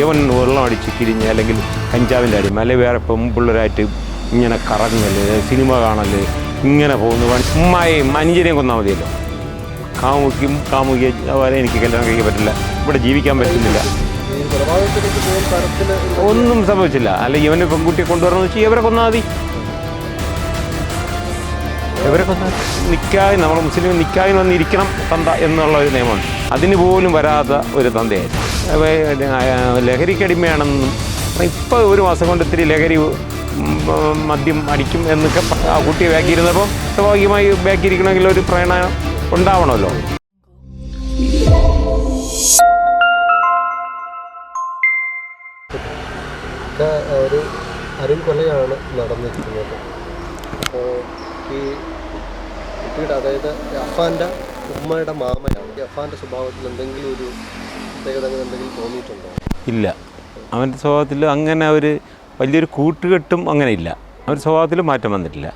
ഇവൻ വെള്ളം അടിച്ച് കിരിഞ്ഞ് അല്ലെങ്കിൽ കഞ്ചാവിന്റെ അടിമ അല്ലെങ്കിൽ വേറെ പെമ്പിള്ളരായിട്ട് ഇങ്ങനെ കറങ്ങൽ സിനിമ കാണൽ ഇങ്ങനെ പോകുന്നു. ഉമ്മായെയും മനുഷ്യരെയും കൊന്നാൽ മതിയല്ലോ. കാമുക്കും കാമുകിയെ അവരെ എനിക്ക് കല്യാണം കഴിക്കാൻ പറ്റില്ല. ഇവിടെ ജീവിക്കാൻ പറ്റുന്നില്ല. ഒന്നും സംഭവിച്ചില്ല. അല്ലെങ്കിൽ ഇവനെ പെൺകുട്ടിയെ കൊണ്ടുവരണമെന്ന് വെച്ചാൽ ഇവരെ കൊന്നാൽ മതി. ഇവരെ നിക്കായി നമ്മൾ മുസ്ലിം നിൽക്കായി വന്നിരിക്കണം തന്ത എന്നുള്ള ഒരു നിയമമുണ്ട്. അതിന് പോലും വരാത്ത ഒരു തന്തയായിരുന്നു. ലഹരിക്കടിമയാണെന്നും ഇപ്പോൾ ഒരു മാസം കൊണ്ട് ഇത്തിരി ലഹരി മദ്യം അടിക്കും എന്നൊക്കെ ആ കുട്ടിയെ ബാക്കിയിരുന്നപ്പോൾ സ്വാഭാവികമായി ബാക്കിയിരിക്കണമെങ്കിൽ ഒരു പ്രേരണ ഉണ്ടാവണമല്ലോ. ഒരു അരുൺ കൊലയാണ് നടന്നിരിക്കുന്നത്. അപ്പോൾ ഈ കുട്ടിയുടെ അതായത് അഫാന്റെ ഉമ്മയുടെ മാമയാണ് ഈ അഫാന്റെ സ്വഭാവത്തിൽ എന്തെങ്കിലും ഒരു പ്രത്യേകത അങ്ങനെ എന്തെങ്കിലും തോന്നിയിട്ടുണ്ടോ? ഇല്ല. അവന്റെ സ്വഭാവത്തിൽ അങ്ങനെ ഒരു വലിയൊരു കൂട്ടുകെട്ടും അങ്ങനെ ഇല്ല. അവന്റെ സ്വഭാവത്തിൽ മാറ്റം വന്നിട്ടില്ല.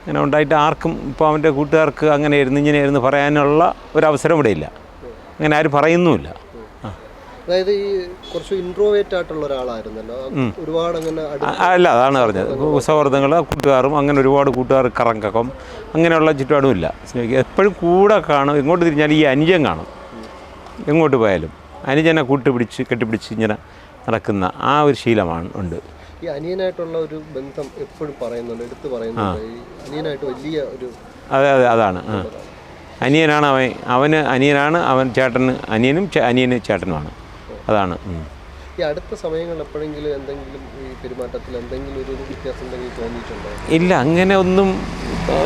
അങ്ങനെ ഉണ്ടായിട്ട് ആർക്കും ഇപ്പോൾ അവന്റെ കൂട്ടുകാർക്ക് അങ്ങനെ ഇരുന്ന് ഇങ്ങനെ ഇരുന്ന് പറയാനുള്ള ഒരു അവസരം ഇവിടെ ഇല്ല. അങ്ങനെ ആരും പറയുന്നുമില്ല. അതായത് ഈ കുറച്ച് ഇൻട്രോവേറ്റ് ആയിട്ടുള്ള ഒരാളായിരുന്നല്ലോ. ഒരുപാട് അങ്ങനെ അല്ല അതാണ് പറഞ്ഞത്. സൗഹൃദങ്ങൾ കൂട്ടുകാരും അങ്ങനെ ഒരുപാട് കൂട്ടുകാർ കറങ്കക്കം അങ്ങനെയുള്ള ചുറ്റുപാടും ഇല്ല. സ്നേഹിക്കുക എപ്പോഴും കൂടെ കാണും. ഇങ്ങോട്ട് തിരിഞ്ഞാൽ ഈ അനുജൻ കാണും. എങ്ങോട്ട് പോയാലും. അനുജനെ കൂട്ടുപിടിച്ച് കെട്ടിപ്പിടിച്ച് ഇങ്ങനെ നടക്കുന്ന ആ ഒരു ശീലമാണ് ഉണ്ട്. ഈ അനിയനായിട്ടുള്ള ഒരു ബന്ധം എപ്പോഴും പറയുന്നുണ്ട് എടുത്തു പറയുന്നുണ്ട്. അനിയനായിട്ട് വലിയ ഒരു അതെ അതെ അതാണ്. അനിയനാണ് അവൻ അവന് അനിയനാണ് അവൻ ചേട്ടന് അനിയനും അനിയന് ചേട്ടനുമാണ്. അതാണ്. ഈ അടുത്ത സമയങ്ങളിൽ എപ്പോഴെങ്കിലും എന്തെങ്കിലും ഈ പെരുമാറ്റത്തിൽ എന്തെങ്കിലും ഒരു വ്യത്യാസം എന്തെങ്കിലും തോന്നിയിട്ടുണ്ടോ? ഇല്ല അങ്ങനെ ഒന്നും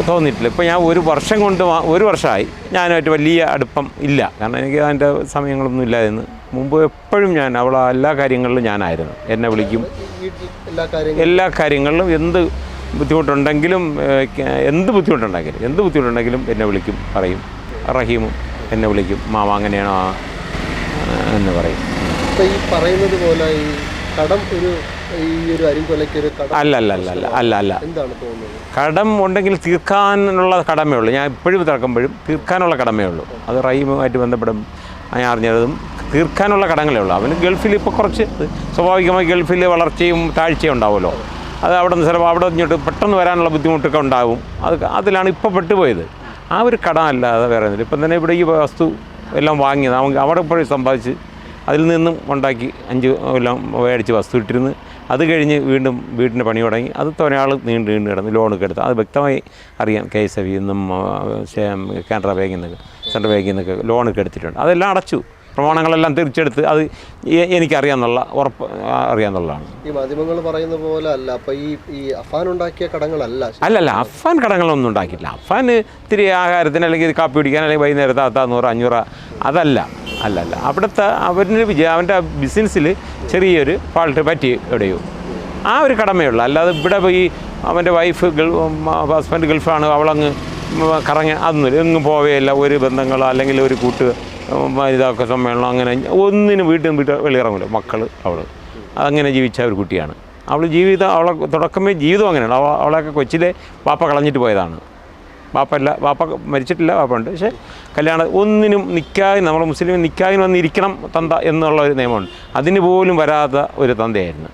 തോന്നിയിട്ടില്ല. ഇപ്പോൾ ഞാൻ ഒരു വർഷം കൊണ്ട് ഒരു വർഷമായി. ഞാനായിട്ട് വലിയ അടുപ്പം ഇല്ല. കാരണം എനിക്ക് അതിന്റെ സമയങ്ങളൊന്നും ഇല്ലായിരുന്നു മുമ്പ് എപ്പോഴും ഞാൻ അവൾ എല്ലാ കാര്യങ്ങളിലും ഞാനായിരുന്നു. എന്നെ വിളിക്കും. എല്ലാ കാര്യങ്ങളും? എല്ലാ കാര്യങ്ങളിലും എന്ത് ബുദ്ധിമുട്ടുണ്ടെങ്കിലും എന്ത് ബുദ്ധിമുട്ടുണ്ടെങ്കിലും എന്ത് ബുദ്ധിമുട്ടുണ്ടെങ്കിലും എന്നെ വിളിക്കും പറയും. റഹീമും എന്നെ വിളിക്കും. മാമ അങ്ങനെയാണോ? എന്ന് പറയും. ഇപ്പൊ ഈ പറയുന്നത് പോലെ ഈ കടം ഒരു ഈ ഒരു കടം അല്ല അല്ല അല്ല അല്ല അല്ല അല്ല. എന്താണ് തോന്നുന്നത്? കടം ഉണ്ടെങ്കിൽ തീർക്കാനുള്ള കടമേ ഉള്ളൂ. ഞാൻ ഇപ്പോഴും തിറക്കുമ്പോഴും തീർക്കാനുള്ള കടമേ ഉള്ളൂ. അത് റൈമുമായിട്ട് ബന്ധപ്പെടും ഞാൻ അറിഞ്ഞതും തീർക്കാനുള്ള കടങ്ങളേ ഉള്ളൂ. അവന് ഗൾഫിൽ ഇപ്പോൾ കുറച്ച് സ്വാഭാവികമായി ഗൾഫിൽ വളർച്ചയും താഴ്ചയും ഉണ്ടാവുമല്ലോ. അത് അവിടെ നിന്ന് ചിലപ്പോൾ അവിടെ ഇങ്ങോട്ട് പെട്ടെന്ന് വരാനുള്ള ബുദ്ധിമുട്ടൊക്കെ ഉണ്ടാവും അത് അതിലാണ് ഇപ്പോൾ പെട്ടുപോയത്. ആ ഒരു കടം അല്ലാതെ വേറെ ഒന്നുമില്ല. ഇപ്പം തന്നെ ഇവിടെ ഈ വസ്തു എല്ലാം വാങ്ങിയത് അവിടെ പോയി സമ്പാദിച്ച് അതിൽ നിന്നും ഉണ്ടാക്കി അഞ്ച് എല്ലാം മേടിച്ച് വസ്തു ഇട്ടിരുന്ന് അത് കഴിഞ്ഞ് വീണ്ടും വീടിന്റെ പണി തുടങ്ങി. അത് ഒരാൾ നീണ്ട് നീണ്ട് കിടന്ന് ലോണൊക്കെ എടുത്ത് അത് വ്യക്തമായി അറിയാം കെ എസ് എഫ് നിന്നും കാനറ ബാങ്കിൽ നിന്നൊക്കെ സെൻട്രൽ ബാങ്കിൽ നിന്നൊക്കെ ലോണൊക്കെ എടുത്തിട്ടുണ്ട്. അതെല്ലാം അടച്ചു. പ്രമാണങ്ങളെല്ലാം തിരിച്ചെടുത്ത് അത് എനിക്കറിയാന്നുള്ള എനിക്കറിയാമെന്നുള്ള ഉറപ്പ് അറിയാന്നുള്ളതാണ്. അറിയാമെന്നുള്ളതാണ് ഈ മാധ്യമങ്ങൾ പറയുന്ന പോലെ അല്ല അപ്പൊ ഈ ഈ അഫാൻ ഉണ്ടാക്കിയ കടങ്ങളല്ല അല്ലല്ല അഫാൻ കടങ്ങളൊന്നും ഉണ്ടാക്കിയില്ല അഫാൻ ഇത്തിരി ആഹാരത്തിന് അല്ലെങ്കിൽ കാപ്പി കുടിക്കാൻ അല്ലെങ്കിൽ വൈകുന്നേരത്തെ അത്താ നൂറ് അഞ്ഞൂറ് അതല്ല അല്ലല്ല. അവിടുത്തെ അവരുടെ വിജയം അവന്റെ ബിസിനസ്സിൽ ചെറിയൊരു ഫാൾട്ട് പറ്റി എവിടെയോ. ആ ഒരു കടമേ ഉള്ളൂ. അല്ലാതെ ഇവിടെ പോയി അവന്റെ വൈഫ് ഗൾ ഹസ്ബൻഡ് ഗൾഫാണ് അവളങ്ങ് കറങ്ങി അതൊന്നും എങ്ങും പോവുകയില്ല ഒരു ബന്ധങ്ങളോ അല്ലെങ്കിൽ ഒരു കൂട്ട് ഉം, ഇതൊക്കെ സമ്മേളനം അങ്ങനെ ഒന്നിനും വീട്ടിൽ വീട്ടിൽ വെളിയിറങ്ങില്ല മക്കൾ അവൾ അതങ്ങനെ ജീവിച്ച ഒരു കുട്ടിയാണ്. അവൾ ജീവിതം അവളെ തുടക്കമേ ജീവിതം അങ്ങനെയാണ്. അവ അവളൊക്കെ കൊച്ചിലെ പാപ്പ കളഞ്ഞിട്ട് പോയതാണ്. പാപ്പല്ല പാപ്പ മരിച്ചിട്ടില്ല പാപ്പ ഉണ്ട് പക്ഷേ കല്യാണം ഒന്നിനും നിൽക്കാതെ നമ്മൾ മുസ്ലിം നിൽക്കാതിന് വന്നിരിക്കണം തന്ത എന്നുള്ള ഒരു നിയമമുണ്ട്. അതിന് പോലും വരാത്ത ഒരു തന്തയായിരുന്നു.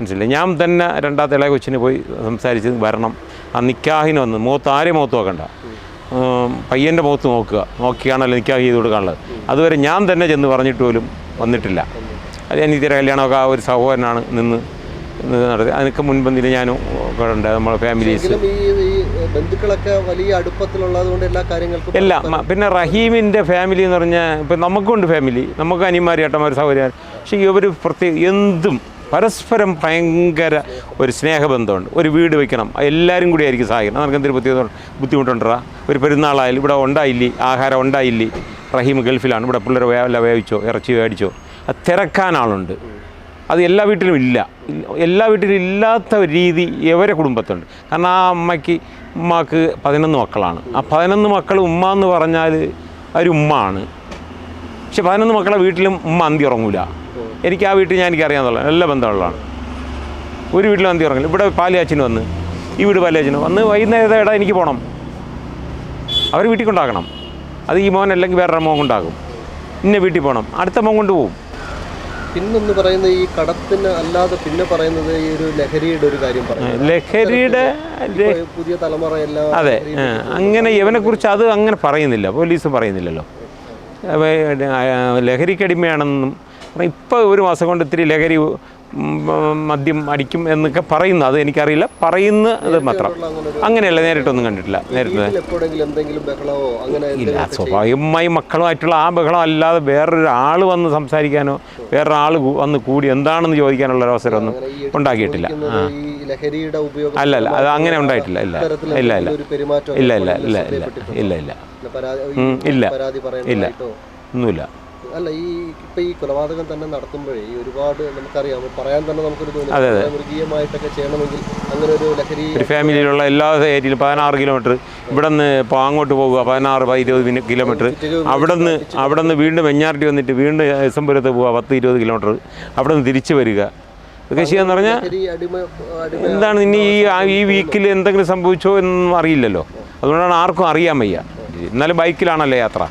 മനസ്സിലായി? ഞാൻ തന്നെ രണ്ടാമത്തെ ഇളയ കൊച്ചിന് പോയി സംസാരിച്ച് വരണം. ആ നിക്കാഹിന് വന്ന് മുഖത്ത് ആരെയും മുഖത്ത് നോക്കണ്ട. പയ്യന്റെ മുഖത്ത് നോക്കുക. നോക്കിയാണല്ലോ നിക്കാഹ് ചെയ്ത് കൊടുക്കാനുള്ളത്. അതുവരെ ഞാൻ തന്നെ ചെന്ന് പറഞ്ഞിട്ട് പോലും വന്നിട്ടില്ല. അത് ഞാൻ ഇതിരെ കല്യാണമൊക്കെ ആ ഒരു സഹോദരനാണ് നിന്ന് നടത്തി അതിനൊക്കെ മുൻപന്തിൽ ഞാനും ഒക്കെ ഉണ്ട്. നമ്മളെ ഫാമിലീസ് ബന്ധുക്കളൊക്കെ വലിയ എല്ലാ കാര്യങ്ങൾക്കും ഇല്ല പിന്നെ റഹീമിന്റെ ഫാമിലി എന്ന് പറഞ്ഞാൽ ഇപ്പം നമുക്കുണ്ട് ഫാമിലി നമുക്ക് അനിമാരി ഏട്ടന്മാർ സൗകര്യം പക്ഷേ ഇവർ പ്രത്യേക എന്തും പരസ്പരം ഭയങ്കര ഒരു സ്നേഹബന്ധമുണ്ട്. ഒരു വീട് വെക്കണം. എല്ലാവരും കൂടി ആയിരിക്കും സഹായിക്കണം. നമുക്ക് എന്തൊരു ബുദ്ധിമുട്ട് ബുദ്ധിമുട്ടുണ്ടാ ഒരു പെരുന്നാളായാലും ഇവിടെ ഉണ്ടായില്ലേ? ആഹാരം ഉണ്ടായില്ലേ? റഹീം ഗൾഫിലാണ്. ഇവിടെ പിള്ളേർ വല്ല വേവിച്ചോ? ഇറച്ചി മേടിച്ചോ? അത് തിരക്കാൻ ആളുണ്ട്. അത് എല്ലാ വീട്ടിലും ഇല്ല. എല്ലാ വീട്ടിലും ഇല്ലാത്ത ഒരു രീതി ഇവരെ കുടുംബത്തുണ്ട് കാരണം ആ അമ്മയ്ക്ക് ഉമ്മാക്ക് പതിനൊന്ന് മക്കളാണ്. ആ പതിനൊന്ന് മക്കൾ ഉമ്മ എന്ന് പറഞ്ഞാൽ ഒരു ആണ് പക്ഷെ പതിനൊന്ന് മക്കളെ വീട്ടിലും ഉമ്മ അന്തി ഉറങ്ങൂല. എനിക്ക് ആ വീട്ടിൽ ഞാൻ എനിക്ക് അറിയാമെന്നുള്ള നല്ല ബന്ധമുള്ളതാണ്. ഒരു വീട്ടിൽ വന്തി ഉറങ്ങില്ല. ഇവിടെ പാലിയാച്ചിന് വന്ന്. ഈ വീട് പാലിയാച്ചിന് വന്ന് വൈകുന്നേരം ഇടാ എനിക്ക് പോകണം അവർ വീട്ടിൽ കൊണ്ടാക്കണം. അത് ഈ മോൻ അല്ലെങ്കിൽ വേറൊരു മോൻ കൊണ്ടാകും. ഇന്ന വീട്ടിൽ പോകണം അടുത്ത മോൻ കൊണ്ടുപോകും. പിന്നൊന്ന് പറയുന്നത് ഈ കടത്തിന് അല്ലാതെ പിന്നെ പറയുന്നത് ഈ ഒരു ലഹരിയുടെ ഒരു കാര്യം പറയുന്നത്. ലഹരിയുടെ പുതിയ തലമുറ എല്ലാം അതെ അങ്ങനെ ഇവനെ കുറിച്ച് അത് അങ്ങനെ പറയുന്നില്ല. പോലീസ് പറയുന്നില്ലല്ലോ. ലഹരിക്കടിമയാണെന്നും ഇപ്പോൾ ഒരു മാസം കൊണ്ട് ഇത്തിരി ലഹരി മദ്യം അടിക്കും എന്നൊക്കെ പറയുന്നു അത് എനിക്കറിയില്ല. പറയുന്നത് മാത്രം. അങ്ങനെ ഒരു അങ്ങനെയല്ല നേരിട്ടൊന്നും കണ്ടിട്ടില്ല. നേരിട്ട് ഇല്ല സ്വാഭാവികമായി മക്കളുമായിട്ടുള്ള ആ ബഹളം അല്ലാതെ വേറൊരാൾ വന്ന് സംസാരിക്കാനോ വേറൊരാൾ വന്ന് കൂടി എന്താണെന്ന് ചോദിക്കാനുള്ള ഒരു അവസരമൊന്നും ഉണ്ടാക്കിയിട്ടില്ല. അല്ല അല്ല അത് അങ്ങനെ ഉണ്ടായിട്ടില്ല. ഇല്ല ഇല്ല ഇല്ല. ഇല്ല ഇല്ല ഇല്ല ഇല്ല ഇല്ല ഇല്ല. ഒന്നുമില്ല. അല്ല ഈ ഇപ്പൊ ഈ കൊലപാതകം തന്നെ നടത്തുമ്പോഴേ ഈ ഒരുപാട് നമുക്കറിയാം. പറയാൻ തന്നെ നമുക്കൊരു. മൃഗീയമായിട്ടൊക്കെ ചെയ്യണമെങ്കിൽ അങ്ങനെ ഒരു ലഹരി ഒരു ഫാമിലിയിലുള്ള എല്ലാ ഏരിയയിലും പതിനാറ് കിലോമീറ്റർ ഇവിടെ നിന്ന് ഇപ്പോൾ അങ്ങോട്ട് പോകുക പതിനാറ് ഇരുപത് കിലോമീറ്റർ. അവിടെ നിന്ന് അവിടെ നിന്ന് വീണ്ടും വെഞ്ഞാറട്ടി വന്നിട്ട് വീണ്ടും എസംപുരത്ത് പോവുക പത്ത് ഇരുപത് കിലോമീറ്റർ അവിടെ നിന്ന് തിരിച്ചു വരിക. ഇതൊക്കെ ചെയ്യാന്ന് പറഞ്ഞാൽ എന്താണ് ഇനി ഈ ഈ വീക്കിൽ എന്തെങ്കിലും സംഭവിച്ചോ എന്നൊന്നും അറിയില്ലല്ലോ. അതുകൊണ്ടാണ് ആർക്കും അറിയാൻ വയ്യ. എന്നാലും ബൈക്കിലാണല്ലോ യാത്ര.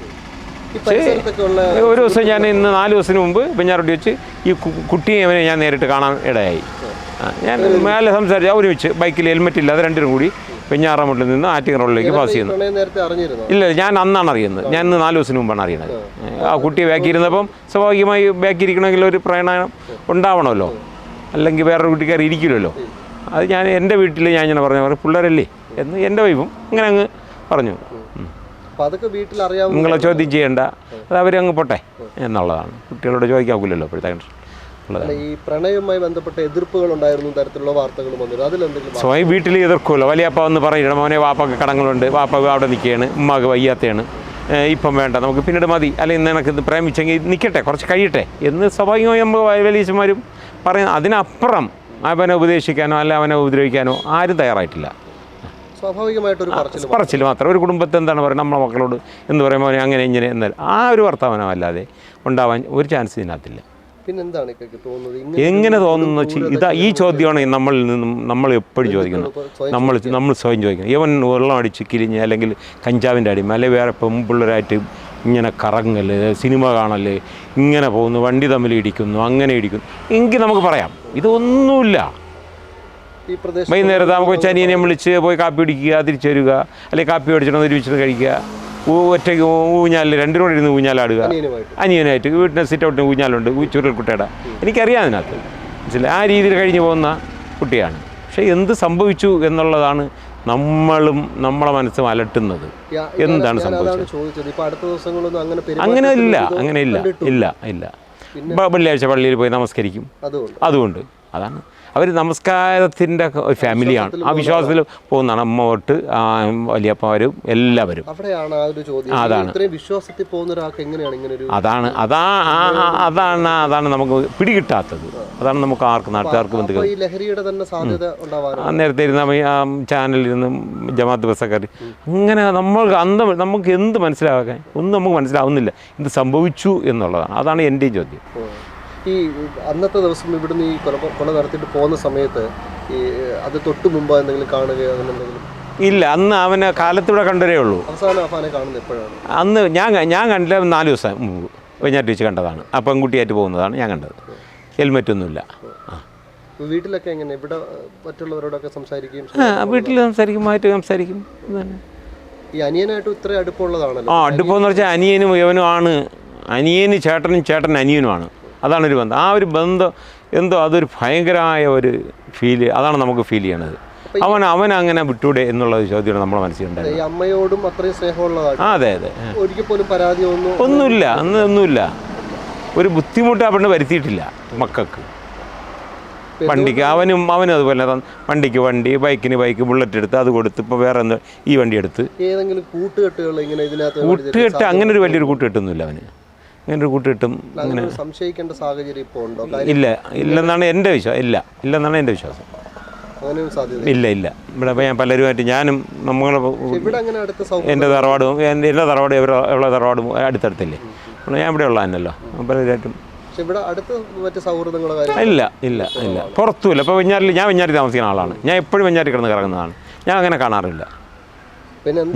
ഒരു ദിവസം ഞാൻ ഇന്ന് നാല് ദിവസത്തിന് മുമ്പ് വെഞ്ഞാറട്ടി വെച്ച് ഈ കുട്ടിയെ അവനെ ഞാൻ നേരിട്ട് കാണാൻ ഇടയായി. ഞാൻ മേലെ സംസാരിച്ച ഒരുമിച്ച് ബൈക്കിൽ ഹെൽമെറ്റ് ഇല്ലാതെ രണ്ടിനും കൂടി വെഞ്ഞാറമുട്ടിൽ നിന്ന് ആറ്റിങ് റോഡിലേക്ക് പാസ് ചെയ്യുന്നു. ഇല്ല ഞാൻ അന്നാണ് അറിയുന്നത്. ഞാൻ ഇന്ന് നാല് ദിവസത്തിന് മുമ്പാണ് അറിയുന്നത്. ആ. കുട്ടിയെ ബാക്കിയിരുന്നപ്പം സ്വാഭാവികമായി ബാക്കിയിരിക്കണമെങ്കിൽ ഒരു പ്രയാണം ഉണ്ടാവണമല്ലോ. അല്ലെങ്കിൽ വേറൊരു കുട്ടിക്കാർ ഇരിക്കില്ലല്ലോ. അത് ഞാൻ എന്റെ വീട്ടിൽ ഞാൻ ഇങ്ങനെ പറഞ്ഞു പറഞ്ഞു പിള്ളേരല്ലേ? എന്ന് എന്റെ വൈഫും ഇങ്ങനെ അങ്ങ് പറഞ്ഞു. അതൊക്കെ വീട്ടിൽ അറിയാവുന്ന നിങ്ങളെ ചോദ്യം ചെയ്യേണ്ട. അത് അവരങ്ങ് പോട്ടെ എന്നുള്ളതാണ്. കുട്ടികളോട് ചോദിക്കാക്കില്ലല്ലോ ഇപ്പോഴത്തെ ഈ പ്രണയവുമായി ബന്ധപ്പെട്ട എതിർപ്പുകൾ ഉണ്ടായിരുന്നു തരത്തിലുള്ള വാർത്തകൾ വന്നിരുന്നു. അതിലെന്തെങ്കിലും സ്വയം വീട്ടിൽ എതിർക്കുമല്ലോ. വലിയപ്പ വന്ന് പറയണം മോനെ വാപ്പക്ക് കടങ്ങളുണ്ട്. വാപ്പ അവിടെ നിൽക്കുകയാണ്. ഉമ്മാക്ക് വയ്യാത്തയാണ്. ഇപ്പം വേണ്ട. നമുക്ക് പിന്നീട് മതി. അല്ലെങ്കിൽ നിനക്ക് ഇത് പ്രേമിച്ചെങ്കിൽ നിൽക്കട്ടെ. കുറച്ച് കഴിയട്ടെ. എന്ന് സ്വാഭാവികമായി നമ്മൾ വലിയമാരും പറയുന്ന അതിനപ്പുറം അവനെ ഉപദേശിക്കാനോ അല്ല അവനെ ഉപദ്രവിക്കാനോ ആരും തയ്യാറായിട്ടില്ല. സ്വാഭാവികമായിട്ടൊരു പറച്ചിൽ മാത്രം. ഒരു കുടുംബത്തെ എന്താണ് പറയുക? നമ്മളെ മക്കളോട് എന്ന് പറയുമ്പോൾ അങ്ങനെ ഇങ്ങനെ എന്നാൽ ആ ഒരു വർത്തമാനം അല്ലാതെ ഉണ്ടാവാൻ ഒരു ചാൻസ് ഇതിനകത്തില്ല. പിന്നെന്താണ് തോന്നുന്നത്? എങ്ങനെ തോന്നുന്നു ഇതാ ഈ ചോദ്യമാണ് നമ്മളിൽ നിന്നും നമ്മൾ എപ്പോഴും ചോദിക്കുന്നത്. നമ്മൾ നമ്മൾ സ്വയം ചോദിക്കുന്നത് ഇവൻ വെള്ളം അടിച്ച് കിരിഞ്ഞ് അല്ലെങ്കിൽ കഞ്ചാവിന്റെ അടിമ അല്ലെങ്കിൽ വേറെ പെൺപിള്ളേരായിട്ട് ഇങ്ങനെ കറങ്ങൽ സിനിമ കാണൽ ഇങ്ങനെ പോകുന്നു വണ്ടി തമ്മിൽ ഇടിക്കുന്നു അങ്ങനെ ഇടിക്കുന്നു. എങ്കിൽ നമുക്ക് പറയാം. ഇതൊന്നുമില്ല. വൈകുന്നേരത്ത് നമുക്ക് ചനിയനെ വിളിച്ച് പോയി കാപ്പി പിടിക്കുക തിരിച്ചു വരിക അല്ലെങ്കിൽ കാപ്പി മേടിച്ചിട്ട് ഒരുമിച്ചിട്ട് കഴിക്കുക. ഊ- ഒറ്റയ്ക്ക് ഊഞ്ഞാലിൽ രണ്ടു കൂടെ ഇരുന്ന് ഊഞ്ഞാലാടുക. അനിയനായിട്ട് വീട്ടിന് സിറ്റ് ഔട്ടിന് ഊഞ്ഞാലുണ്ട്. ചുരുൾക്കുട്ടയുടെ എനിക്കറിയാം അതിനകത്ത്. മനസ്സിലായി? ആ രീതിയിൽ കഴിഞ്ഞു പോകുന്ന കുട്ടിയാണ്. പക്ഷേ എന്ത് സംഭവിച്ചു എന്നുള്ളതാണ് നമ്മളും നമ്മളെ മനസ്സും അലട്ടുന്നത്. എന്താണ് സംഭവിച്ചത്? അങ്ങനെ ഇല്ല അങ്ങനെ ഇല്ല ഇല്ല ഇല്ല. വെള്ളിയാഴ്ച പള്ളിയിൽ പോയി നമസ്കരിക്കും. അതുകൊണ്ട്. അതാണ്. അവർ നമസ്കാരത്തിന്റെ ഒരു ഫാമിലിയാണ് ആ വിശ്വാസത്തിൽ പോകുന്നതാണ്. അമ്മ തൊട്ട് വലിയപ്പവരും എല്ലാവരും. അതാണ്. വിശ്വാസത്തിൽ പോകുന്ന ഒരാൾക്ക് എങ്ങനെയാണ് ഇങ്ങനെ ഒരു അതാണ് അതാ അതാണ് അതാണ് നമുക്ക് പിടികിട്ടാത്തത്. അതാണ് നമുക്ക് ആർക്ക് നാട്ടുകാർക്ക് ബന്ധുക്കൾ ലഹരിയുടെ തന്നെ സാധ്യത നേരത്തെ ഇരുന്ന ചാനലിരുന്ന് ജമാഅത്ത് ബസ്സക്കാർ അങ്ങനെ നമ്മൾ അന്തം നമുക്ക് എന്ത് മനസ്സിലാക്കാൻ ഒന്നും നമുക്ക് മനസ്സിലാവുന്നില്ല. ഇത് സംഭവിച്ചു എന്നുള്ളതാണ്. അതാണ് എന്റെയും ചോദ്യം. ഈ അന്നത്തെ ദിവസം ഇവിടുന്ന് ഈ കൊല കൊല നടത്തിയിട്ട് പോകുന്ന സമയത്ത് ഈ അത് തൊട്ട് മുമ്പ് എന്തെങ്കിലും കാണുകയോ അങ്ങനെ എന്തെങ്കിലും? ഇല്ല അന്ന് അവനെ കാലത്തൂടെ കണ്ടരേ ഉള്ളൂ. അവസാനം കാണുന്നത് എപ്പോഴാണ്? അന്ന് ഞാൻ ഞാൻ കണ്ടില്ല നാല് ദിവസം മുമ്പ്. വെഞ്ഞാറ്റ് വെച്ച് കണ്ടതാണ്. ആ പെൺകുട്ടിയായിട്ട് പോകുന്നതാണ് ഞാൻ കണ്ടത്. ഹെൽമെറ്റ് ഒന്നുമില്ല ആ വീട്ടിലൊക്കെ എങ്ങനെ? ഇവിടെ മറ്റുള്ളവരോടൊക്കെ സംസാരിക്കും ആ, വീട്ടിൽ സംസാരിക്കുമായിട്ട് സംസാരിക്കും. തന്നെ. ഈ അനിയനായിട്ട് ഇത്ര അടുപ്പമുള്ളതാണല്ലോ. ആ അടുപ്പമെന്ന് വെച്ചാൽ അനിയനും ഇവനും ആണ്. അനിയന് ചേട്ടനും ചേട്ടൻ അനിയനുമാണ്. അതാണ് ഒരു ബന്ധം. ആ ഒരു ബന്ധം എന്തോ അതൊരു ഭയങ്കരമായ ഒരു ഫീൽ അതാണ് നമുക്ക് ഫീൽ ചെയ്യണത്. അവൻ അവൻ അങ്ങനെ വിട്ടൂടെ എന്നുള്ള ചോദ്യമാണ് നമ്മുടെ മനസ്സിലുണ്ടായത് അമ്മയോടും അത്രയും സ്നേഹമുള്ളതാണ്. അതെ അതെ ആ. ഒരിക്കൽ പോലും പരാതി ഒന്നും ഒന്നുമില്ല അന്ന് ഒന്നുമില്ല. ഒരു ബുദ്ധിമുട്ട് ആ പെണ്ണ് വരുത്തിയിട്ടില്ല മക്കൾക്ക്. വണ്ടിക്ക് അവനും അവനും അതുപോലെ വണ്ടിക്ക് വണ്ടി ബൈക്കിന് ബൈക്ക് ബുള്ളറ്റ് എടുത്ത് അത് കൊടുത്ത് ഇപ്പോൾ വേറെ ഈ വണ്ടി എടുത്ത്. ഏതെങ്കിലും കൂട്ടുകെട്ടുകൾ ഇങ്ങനെ ഇതിനകത്ത് കൂട്ടുകെട്ട് അങ്ങനെ ഒരു വലിയൊരു കൂട്ടുകെട്ടൊന്നുമില്ല അവന്. അങ്ങനെ ഒരു കൂട്ടിട്ടും അങ്ങനെ സംശയിക്കേണ്ട സാഹചര്യം ഇപ്പോൾ ഉണ്ടോ? ഇല്ല ഇല്ലെന്നാണ് എന്റെ വിശ്വാസം ഇല്ല ഇല്ലെന്നാണ് എന്റെ വിശ്വാസം. ഇല്ല. ഇല്ല ഇവിടെ ഞാൻ പലരുമായിട്ട് ഞാനും നമ്മളെ എന്റെ തറവാടും എന്റെ തറവാടും എവിടെ എവിടെ തറവാടും അടുത്തടുത്തല്ലേ? ഞാൻ ഇവിടെ ഉള്ള തന്നെയല്ലോ പലരുമായിട്ടും ഇല്ല ഇല്ല ഇല്ല. പുറത്തുമില്ല. ഇപ്പോൾ വെഞ്ഞാറിൽ ഞാൻ വെഞ്ഞാറി താമസിക്കുന്ന ആളാണ്. ഞാൻ എപ്പോഴും വെഞ്ഞാറി കിടന്ന് കിടക്കുന്നതാണ് ഞാൻ അങ്ങനെ കാണാറില്ല.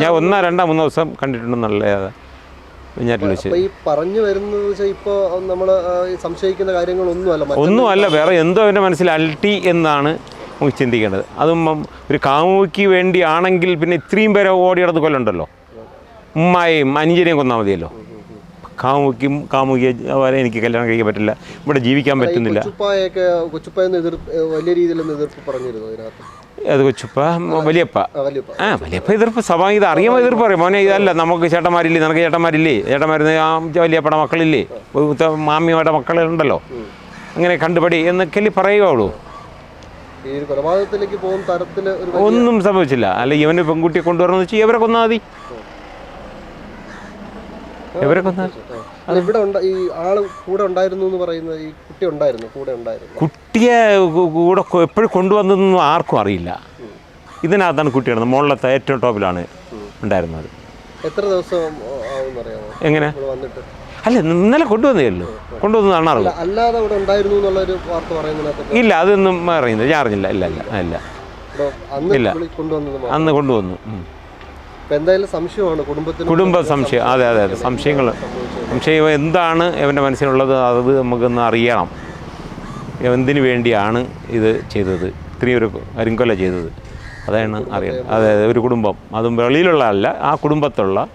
ഞാൻ ഒന്നോ രണ്ടോ മൂന്നോ ദിവസം കണ്ടിട്ടുണ്ടെന്നല്ലാതെ വെഞ്ഞാറ്റിൽ ഈ പറഞ്ഞു വരുന്നത് വെച്ചാൽ ഇപ്പൊ നമ്മൾ സംശയിക്കുന്ന കാര്യങ്ങളൊന്നുമല്ല ഒന്നുമല്ല വേറെ എന്തോ അവന്റെ മനസ്സിൽ അൽട്ടി എന്നാണ് നമുക്ക് ചിന്തിക്കേണ്ടത്. അതും ഒരു കാമുകിക്ക് വേണ്ടിയാണെങ്കിൽ പിന്നെ ഇത്രയും പേരെ ഓടിയിടത്ത് കൊല്ലുണ്ടല്ലോ? ഉമ്മായെയും അനുജനെയും കൊന്നാൽ മതിയല്ലോ? കാമുക്കും കാമുകിയെ വരെ എനിക്ക് കല്യാണം കഴിക്കാൻ പറ്റില്ല. ഇവിടെ ജീവിക്കാൻ പറ്റുന്നില്ല. വലിയ രീതിയിലുള്ള എതിർപ്പ് പറഞ്ഞിരുന്നു അതിനകത്ത് അത് കൊച്ചുപ്പ വലിയപ്പ. ആ, വലിയപ്പ. എതിർപ്പ് സ്വാഭാവിക ഇത് അറിയാമോ എതിർപ്പ് പറയും മോനെ ഇതല്ല നമുക്ക് ചേട്ടന്മാരില്ലേ? നിനക്ക് ചേട്ടന്മാരില്ലേ? ചേട്ടന്മാരുന്ന് ആ വലിയപ്പയുടെ മക്കളില്ലേ? മാമിയുടെ മക്കളുണ്ടല്ലോ. അങ്ങനെ കണ്ടുപടി എന്നൊക്കെ പറയുകയുള്ളൂ. ഒന്നും സംഭവിച്ചില്ല. അല്ല ഇവന് പെൺകുട്ടിയെ കൊണ്ടുവരണമെന്ന് വെച്ചാൽ ഇവരെ കൊന്നാൽ മതി. ഇവരെ കൊന്നാൽ. അല്ല, ഇവിടെ ഈ ആൾ കൂടെ ഉണ്ടായിരുന്നു എന്ന് പറയുന്നത് ഈ കുട്ടി ഉണ്ടായിരുന്നു കൂടെ ഉണ്ടായിരുന്നു. കുട്ടിയെ കൂടെ എപ്പോഴും കൊണ്ടുവന്നതെന്നും ആർക്കും അറിയില്ല. ഇതിനകത്താണ് കുട്ടിയാണ് മുകളിലത്തെ ഏറ്റവും ടോപ്പിലാണ് ഉണ്ടായിരുന്നത്. എത്ര ദിവസം എങ്ങനെ? അല്ല ഇന്നലെ കൊണ്ടുവന്നേ ഉള്ളൂ കൊണ്ടുവന്നതാണ് അറിവ്. അല്ല അല്ലാതെ അവിടെ ഉണ്ടായിരുന്നു എന്നുള്ളൊരു വാർത്ത പറയുന്നതിനകത്ത് ഇല്ല. അതൊന്നും അറിയുന്നില്ല ഞാൻ അറിഞ്ഞില്ല ഇല്ല ഇല്ല ഇല്ല. അന്ന് കൊണ്ടുവന്നു. എന്തായാലും സംശയമാണ് കുടുംബത്തിന് കുടുംബ സംശയം. അതെ അതെ അതെ. സംശയങ്ങൾ. സംശയം എന്താണ് ഇവന്റെ മനസ്സിലുള്ളത് അത് നമുക്കൊന്ന് അറിയണം. എന്തിനു വേണ്ടിയാണ് ഇത് ചെയ്തത്. ഇത്രയും ഒരു കരിങ്കൊല ചെയ്തത്. അതാണ് അറിയാം അതെ അതെ ഒരു കുടുംബം. അതും വെളിയിലുള്ള അല്ല ആ കുടുംബത്തുള്ള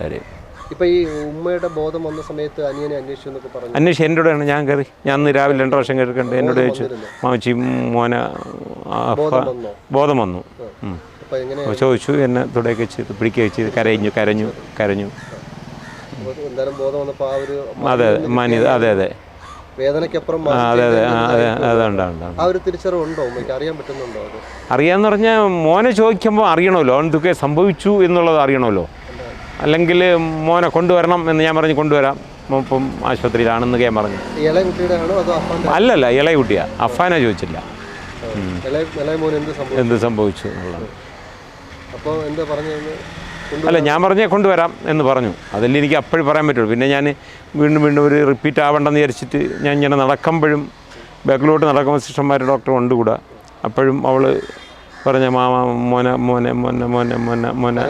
കാര്യം. ഇപ്പം ഈ ഉമ്മയുടെ ബോധം വന്ന സമയത്ത് അനിയനെ അന്വേഷിച്ചു എന്നൊക്കെ പറഞ്ഞു. അന്വേഷിച്ച് എന്റെ കൂടെയാണ് ഞാൻ കയറി. ഞാൻ ഇന്ന് രാവിലെ രണ്ട് വർഷം കേൾക്കണ്ട് എന്നോട് ചോദിച്ചു. മാമച്ചി മോനെ ബോധം വന്നോ? ചോദിച്ചു എന്നെ തുടയൊക്കെ ചെയ്ത് പിടിക്കുകയൊക്കെ ചെയ്ത് കരഞ്ഞു കരഞ്ഞു കരഞ്ഞു. അതെ മാന്യത അതെ അതെ. വേദനയ്ക്കപ്പുറം അതെ അതെ അതെ അതെ ഉണ്ട് ഉണ്ട് ആ ഒരു തിരിച്ചറിവുണ്ടോ? അറിയാൻ പറ്റുന്നുണ്ടോ അറിയാന്ന് പറഞ്ഞാൽ മോനെ ചോദിക്കുമ്പോൾ അറിയണമല്ലോ. അവൻ ഇതൊക്കെ സംഭവിച്ചു എന്നുള്ളത് അറിയണമല്ലോ. അല്ലെങ്കിൽ മോനെ കൊണ്ടുവരണം എന്ന് ഞാൻ പറഞ്ഞ് കൊണ്ടുവരാം. ഇപ്പം ആശുപത്രിയിലാണെന്ന് ഞാൻ പറഞ്ഞു. അല്ലല്ല ഇളയ കുട്ടിയാ. അഫാനെ ചോദിച്ചില്ല. എന്ത് സംഭവിച്ചു എന്നുള്ളത്. അപ്പോൾ എന്താ പറഞ്ഞതെന്ന് അല്ല ഞാൻ പറഞ്ഞേ കൊണ്ടുവരാം എന്ന് പറഞ്ഞു. അതല്ലേ എനിക്ക് അപ്പോഴും പറയാൻ പറ്റുള്ളൂ. പിന്നെ ഞാൻ വീണ്ടും വീണ്ടും ഒരു റിപ്പീറ്റ് ആവണ്ടെന്ന് വിചാരിച്ചിട്ട് ഞാൻ ഇങ്ങനെ നടക്കുമ്പോഴും ബാക്കിലോട്ട് നടക്കുമ്പോൾ സിസ്റ്റർമാർ ഡോക്ടർ കൊണ്ടുകൂടാ കൂടെ. അപ്പോഴും അവൾ പറഞ്ഞ മാമ മോന മോനെ മോനെ മോനെ മോനെ മോനെ.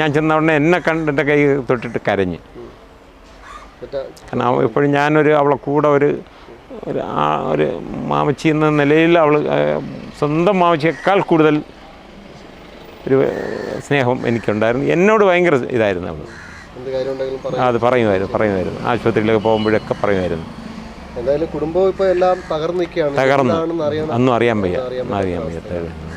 ഞാൻ ചെന്ന ഉടനെ എന്നെ കണ്ടിട്ട് കൈ തൊട്ടിട്ട് കരഞ്ഞ്. കാരണം ഇപ്പോഴും എപ്പോഴും ഞാനൊരു അവളെ കൂടെ ഒരു ഒരു മാമച്ചി എന്ന നിലയിൽ അവൾ സ്വന്തം മാമച്ചിയേക്കാൾ കൂടുതൽ ഒരു സ്നേഹം എനിക്കുണ്ടായിരുന്നു. എന്നോട് ഭയങ്കര ഇതായിരുന്നു അവൾ പറയാം. അത് പറയുമായിരുന്നു പറയുമായിരുന്നു. ആശുപത്രിയിലൊക്കെ പോകുമ്പോഴൊക്കെ പറയുമായിരുന്നു. എന്തായാലും കുടുംബം ഇപ്പോൾ എല്ലാം തകർന്നു തകർന്നു. അന്നും അറിയാൻ വയ്യ. അറിയാൻ വയ്യ.